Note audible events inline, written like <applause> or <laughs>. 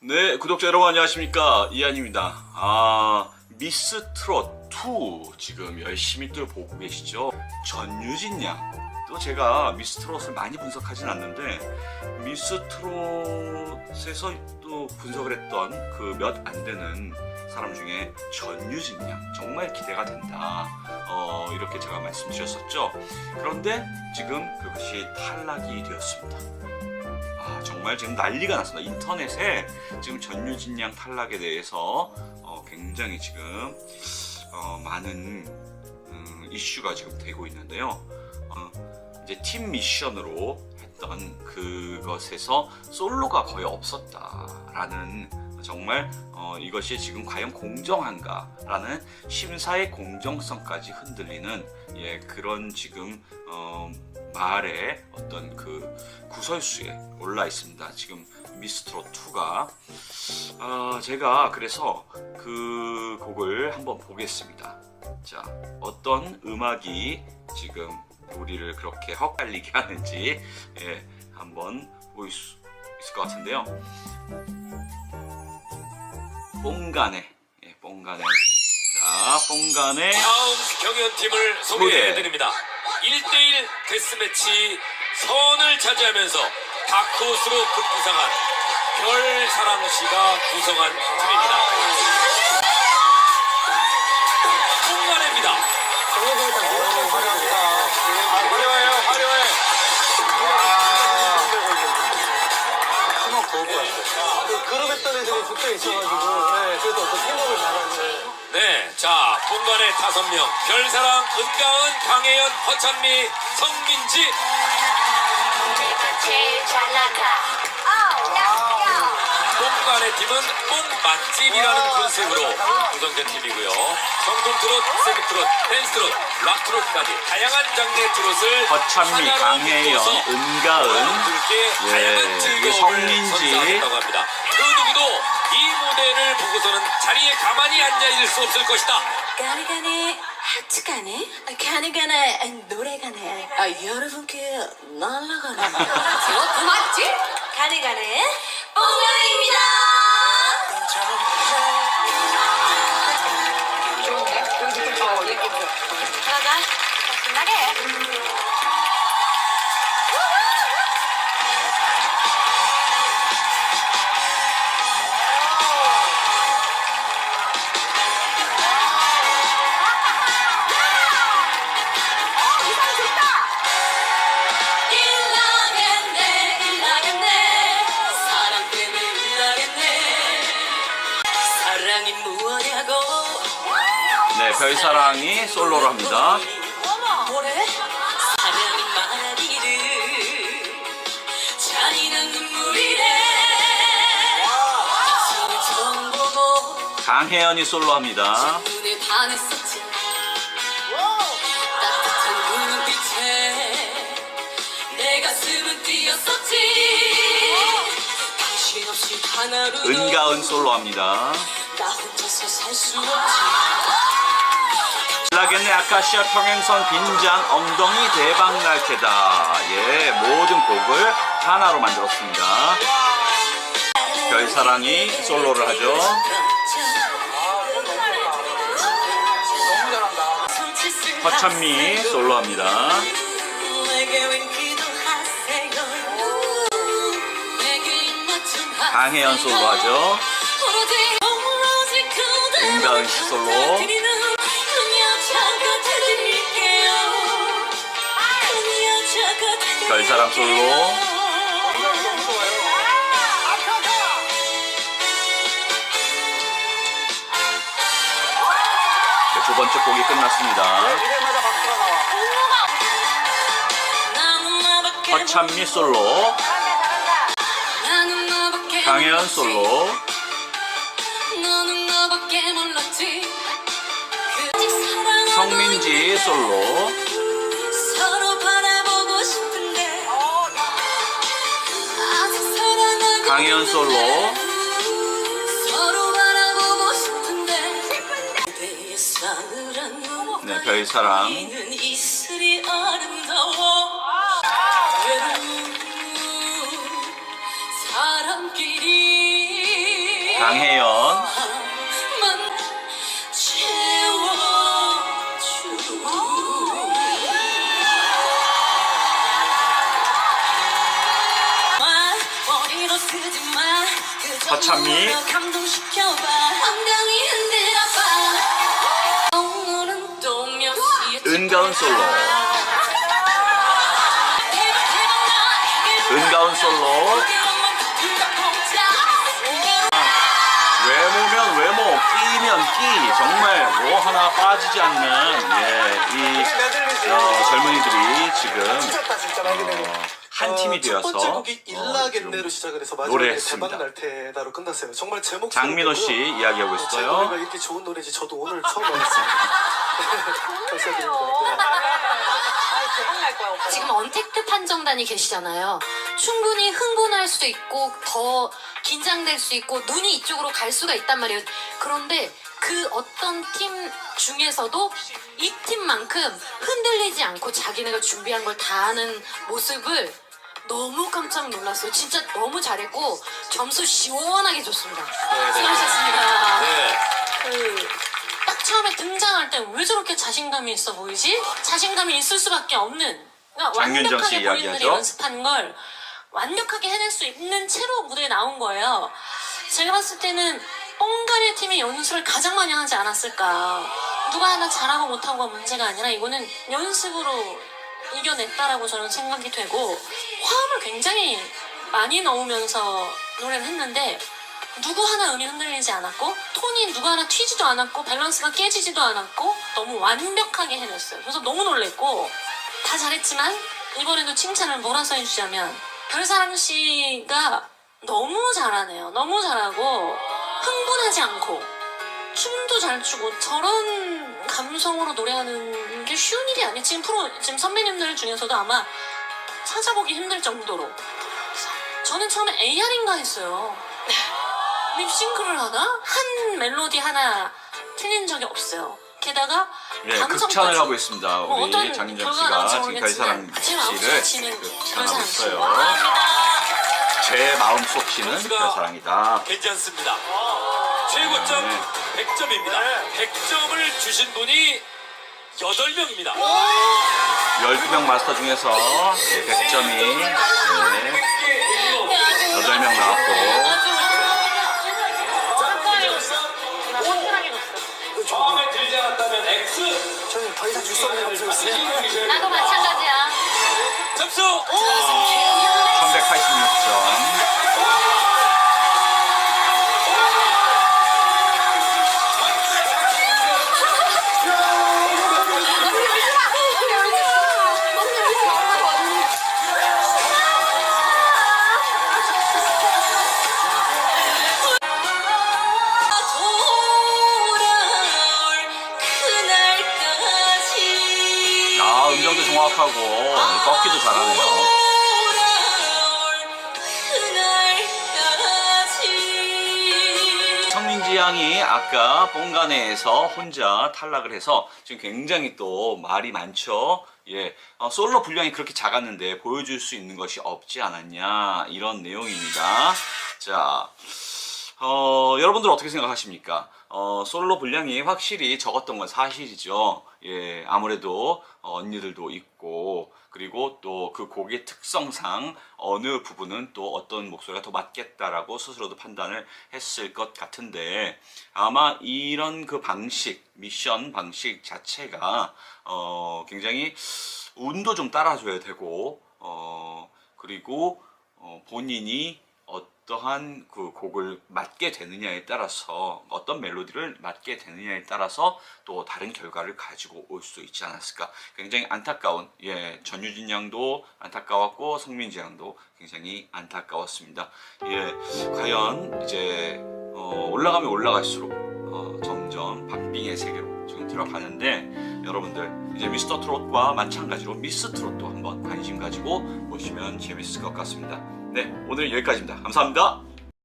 네, 구독자 여러분 안녕하십니까 이한입니다. 아 미스 트롯 2 지금 열심히 또 보고 계시죠? 전유진 양. 또 제가 미스 트롯을 많이 분석하진 않는데 미스 트롯에서 또 분석을 했던 그 몇 안 되는 사람 중에 전유진 양 정말 기대가 된다. 어, 이렇게 제가 말씀드렸었죠. 그런데 지금 그것이 탈락이 되었습니다. 아, 정말 지금 난리가 났습니다. 인터넷에 지금 전유진 양 탈락에 대해서 어, 굉장히 지금 어, 많은 음, 이슈가 지금 되고 있는데요. 어, 이제 팀 미션으로 했던 그것에서 솔로가 거의 없었다라는 정말 어, 이것이 지금 과연 공정한가라는 심사의 공정성까지 흔들리는 예, 그런 지금 어, 말의 어떤 그 구설수에 올라 있습니다. 지금 미스트롯 2가 아, 제가 그래서 그 곡을 한번 보겠습니다. 자, 어떤 음악이 지금 우리를 그렇게 헛갈리게 하는지 예, 한번 보일 수 있을 것 같은데요. 뽕간에 예, 뽕간에 자, 뽕간에 다음 경연팀을 소개해드립니다. 1대1 데스매치 선을 차지하면서 다크호스로 급부상한 별사랑 씨가 구성한 팀입니다. 홍만입니다. 화려해요, 화려해. 팀워크 좋을 것 같아요. 그 그룹 했던 애들이 붙어 있어가지고, 네, 그래도 어떤 팀워크를 잘하는. 네, 자, 본관의 다섯 명. 별사랑, 은가은, 강혜연, 허찬미, 성민지. 제일 잘 나가. 본관의 팀은 뽕 맛집이라는 컨셉으로 구성된 팀이고요. 정통 트롯, 세미 트롯, 댄스 트롯, 락 트롯까지 다양한 장르의 트롯을 허찬미, 묶어서 은가은, 예, 다양한 이게 즐거움을 성민지. 합니다. 그 누구도 이 무대를 보고서는 자리에 가만히 앉아 있을 수 없을 것이다. 가네 가네 하트 가네 아, 가네 가네 아, 노래 가네 아 여러분께 날라가네 저거 맞지? 가네 가네. 뽕가네입니다. 사랑이 뭐냐고 네, 별사랑이 솔로로 합니다. 뭐래? 사랑이 말하기를 잔인한 눈물이래 서로 처음 보고 강혜연이 솔로 합니다. 눈에 반했었지 따뜻한 그 눈빛에 내 가슴은 뛰었었지 당신 없이 하나로 은가은 솔로 합니다. 라겠네 아카시아 평행선 빈장 엉덩이 대박 날 테다. 예, 모든 곡을 하나로 만들었습니다. 별사랑이 솔로를 하죠. 허찬미 솔로 합니다. 강혜연 솔로 하죠. 은가은 씨 솔로. 별사랑 솔로. 네, 두 번째 곡이 끝났습니다. 허찬미 솔로, 강혜연 솔로, 성민지 솔로, 강혜연 솔로, 네, 별사랑. 강혜연 시에 은가은 솔로. 은가은 솔로. 외모면 외모 끼면 끼. 정말 뭐 하나 빠지지 않는 예, 이 메들리즈. 어, 젊은이들이 지금. 어, 한 팀이 어, 되어서 첫 번째 곡이 어, 일라겐네로 좀 시작을 해서 마지막에 노래했습니다. 대박 날 테다로 끝났어요. 정말 제목 장민호 씨 이야기하고 제 있어요. 노래가 이렇게 좋은 노래인지 저도 오늘 처음 알았어요. <laughs> <laughs> 감사드립니다. 네. 지금 언택트 판정단이 계시잖아요. 충분히 흥분할 수도 있고 더 긴장될 수 있고 눈이 이쪽으로 갈 수가 있단 말이에요. 그런데 그 어떤 팀 중에서도 이 팀만큼 흔들리지 않고 자기네가 준비한 걸 다 하는 모습을 너무 깜짝 놀랐어요. 진짜 너무 잘했고 점수 시원하게 줬습니다. 수고하셨습니다. 네. 그 딱 처음에 등장할 때 왜 저렇게 자신감이 있어 보이지? 자신감이 있을 수밖에 없는 그러니까 장윤정 씨 완벽하게 본인들이 이야기하죠? 연습한 걸 완벽하게 해낼 수 있는 채로 무대에 나온 거예요. 제가 봤을 때는 뽕가리 팀이 연습을 가장 많이 하지 않았을까. 누가 하나 잘하고 못하고가 문제가 아니라 이거는 연습으로 이겨냈다라고 저는 생각이 되고 화음을 굉장히 많이 넣으면서 노래를 했는데 누구 하나 음이 흔들리지 않았고 톤이 누구 하나 튀지도 않았고 밸런스가 깨지지도 않았고 너무 완벽하게 해냈어요. 그래서 너무 놀랬고 다 잘했지만 이번에도 칭찬을 몰아서 해주자면 별사랑 씨가 너무 잘하네요. 너무 잘하고 흥분하지 않고 춤도 잘 추고 저런 감성으로 노래하는 게 쉬운 일이 아니에요. 지금 프로 지금 선배님들 중에서도 아마 찾아보기 힘들 정도로 저는 처음에 AR인가 했어요. 립싱크를 하나? 한 멜로디 하나 틀린 적이 없어요. 게다가 네, 극찬을 하고 있습니다. 뭐 우리 어떤 장윤정 씨가 나올지 지금 별사랑 모르겠지만 제 마음속 씨를 극찬하고. 있어요. 제 마음속 씨는 선수가 별사랑이다. 괜찮습니다. 최고점 네. 100점입니다. 100점을 주신 분이 8명입니다. 12명 마스터 중에서 100점이 네, 8명 나왔고 마음에 들지 않았다면 X. 저는 더 이상 줄 수 없는 감정이었어요. 나도 마찬가지야. 점수 386점. 꺾기도 잘하네요. 성민지 양이 아까 뽕간에서 혼자 탈락을 해서 지금 굉장히 또 말이 많죠. 예, 어, 솔로 분량이 그렇게 작았는데 보여줄 수 있는 것이 없지 않았냐 이런 내용입니다. 자, 어, 여러분들 어떻게 생각하십니까? 어, 솔로 분량이 확실히 적었던 건 사실이죠. 예, 아무래도 어, 언니들도 있고, 그리고 또 그 곡의 특성상 어느 부분은 또 어떤 목소리가 더 맞겠다라고 스스로도 판단을 했을 것 같은데, 아마 이런 그 방식, 미션 방식 자체가, 어, 굉장히 운도 좀 따라줘야 되고, 어, 그리고 어, 본인이 어떠한 그 곡을 맡게 되느냐에 따라서 어떤 멜로디를 맡게 되느냐에 따라서 또 다른 결과를 가지고 올 수 있지 않았을까 굉장히 안타까운 예 전유진 양도 안타까웠고 성민지 양도 굉장히 안타까웠습니다 예 과연 이제 어, 올라가면 올라갈수록 어, 점점 박빙의 세계로 지금 들어가는데 여러분들 이제 미스터 트롯과 마찬가지로 미스 트롯도 한번 관심 가지고 보시면 재밌을 것 같습니다. 네, 오늘 여기까지입니다. 감사합니다.